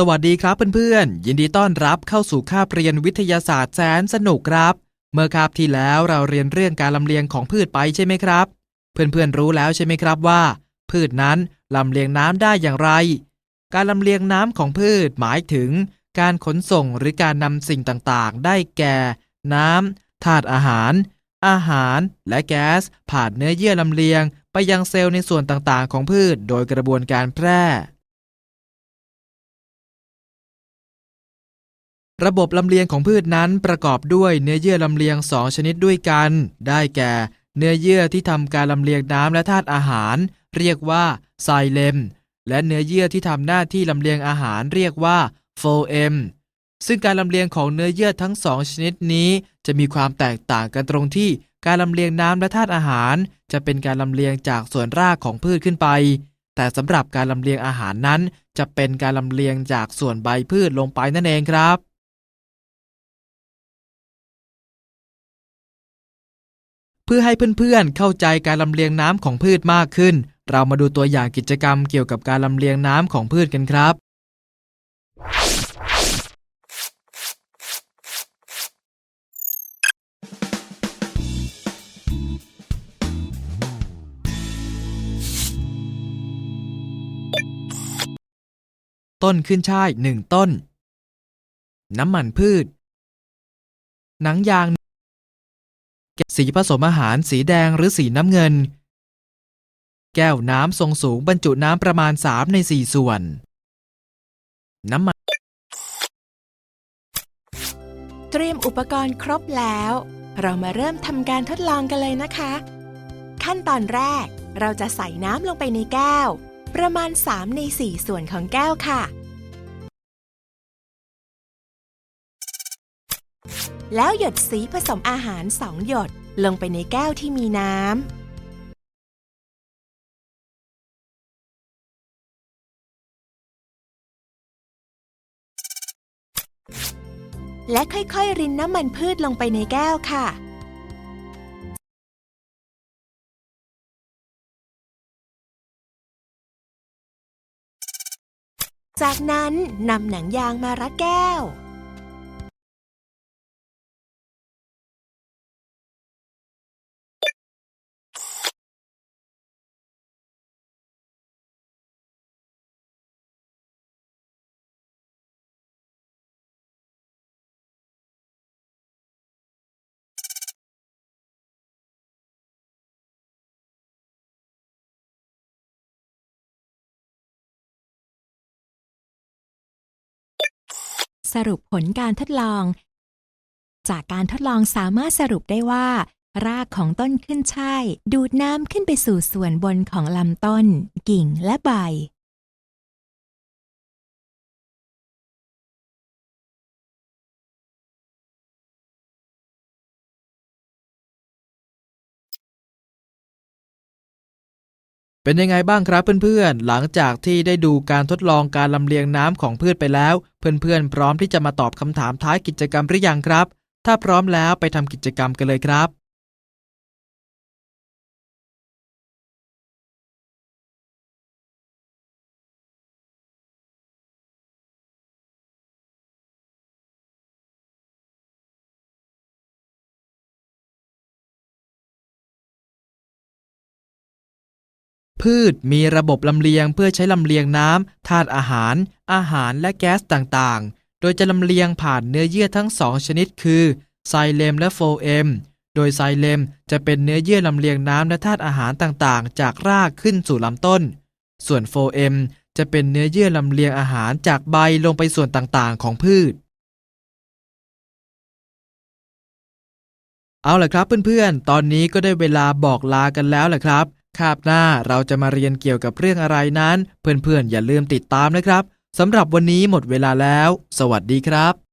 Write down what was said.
สวัสดีครับเพื่อนๆ ยินดีต้อนรับเข้าสู่คาบเรียนวิทยาศาสตร์แสนสนุกครับ เมื่อคาบที่แล้วเราเรียนเรื่องการลำเลียงของพืชไปใช่ไหมครับ เพื่อนๆรู้แล้วใช่ไหมครับว่า พืชนั้นลำเลียงน้ำได้อย่างไร การลำเลียงน้ำของพืชหมายถึง การขนส่งหรือการนำสิ่งต่างๆ ได้แก่ น้ำธาตุอาหาร อาหาร และแก๊สผ่านเนื้อเยื่อลำเลียง ไปยังเซลล์ในส่วนต่างๆ ของพืช โดยกระบวนการแพร่ ระบบลำเลียงของพืชนั้นประกอบด้วยเนื้อเยื่อลำเลียง2ชนิดด้วยกัน ได้แก่ เนื้อเยื่อที่ทำการลำเลียงน้ำและธาตุอาหาร เรียกว่าไซเลม และเนื้อเยื่อที่ทำหน้าที่ลำเลียงอาหารเรียกว่าโฟเอมซึ่งการลำเลียงของเนื้อเยื่อทั้งสองชนิดนี้ จะมีความแตกต่างกันตรงที่การลำเลียงน้ำและธาตุอาหาร จะเป็นการลำเลียงจากส่วนรากของพืชขึ้นไป แต่สำหรับการลำเลียงอาหารนั้น จะเป็นการลำเลียงจากส่วนใบพืชลงไปนั่นเองครับ เพื่อให้เพื่อนๆ เข้าใจการลำเลียงน้ำของพืชมากขึ้น เรามาดูตัวอย่างกิจกรรมเกี่ยวกับการลำเลียงน้ำของพืชกันครับ ต้นขึ้นช่ายหนึ่งต้น น้ำมันพืช หนังยาง สีผสมอาหารสีแดงหรือสีน้ำเงิน แก้วน้ำทรงสูงบรรจุน้ำประมาณ 3 ใน 4 ส่วน น้ำมัน เตรียมอุปกรณ์ครบแล้ว เรามาเริ่มทำการทดลองกันเลยนะคะ ขั้นตอนแรกเราจะใส่น้ำลงไปในแก้ว ประมาณ 3 ใน 4 ส่วนของแก้วค่ะ แล้วหยดสีผสมอาหาร2หยดลงไปในแก้วที่มีน้ำและค่อยๆ รินน้ำมันพืชลงไปในแก้วค่ะ จากนั้นนำหนังยางมารัดแก้ว สรุปผลการทดลอง จากการทดลองสามารถสรุปได้ว่า รากของต้นขึ้นช่ายดูดน้ำขึ้นไปสู่ส่วนบนของลำต้น กิ่งและใบ เป็นยังไงบ้างครับเพื่อนๆ หลังจากที่ได้ดูการทดลองการลำเลียงน้ำของพืชไปแล้ว เพื่อนๆ พร้อมที่จะมาตอบคำถามท้ายกิจกรรมหรือยังครับ ถ้าพร้อมแล้วไปทำกิจกรรมกันเลยครับ พืชมีระบบลำเลียงเพื่อใช้ลำเลียงน้ำธาตุอาหาร อาหารและแก๊สต่างๆ โดยจะลำเลียงผ่านเนื้อเยื่อทั้งสองชนิดคือไซเลมและโฟเอม โดยไซเลมจะเป็นเนื้อเยื่อลำเลียงน้ำและธาตุอาหารต่างๆ จากรากขึ้นสู่ลำต้น ส่วนโฟเอมจะเป็นเนื้อเยื่อลำเลียงอาหารจากใบลงไปส่วนต่างๆ ของพืช เอาล่ะครับเพื่อนๆ ตอนนี้ก็ได้เวลาบอกลากันแล้วแหละครับ คาบหน้าเราจะมาเรียนเกี่ยวกับเรื่องอะไรนั้น เพื่อนๆ อย่าลืมติดตามนะครับสำหรับวันนี้หมดเวลาแล้ว สวัสดีครับ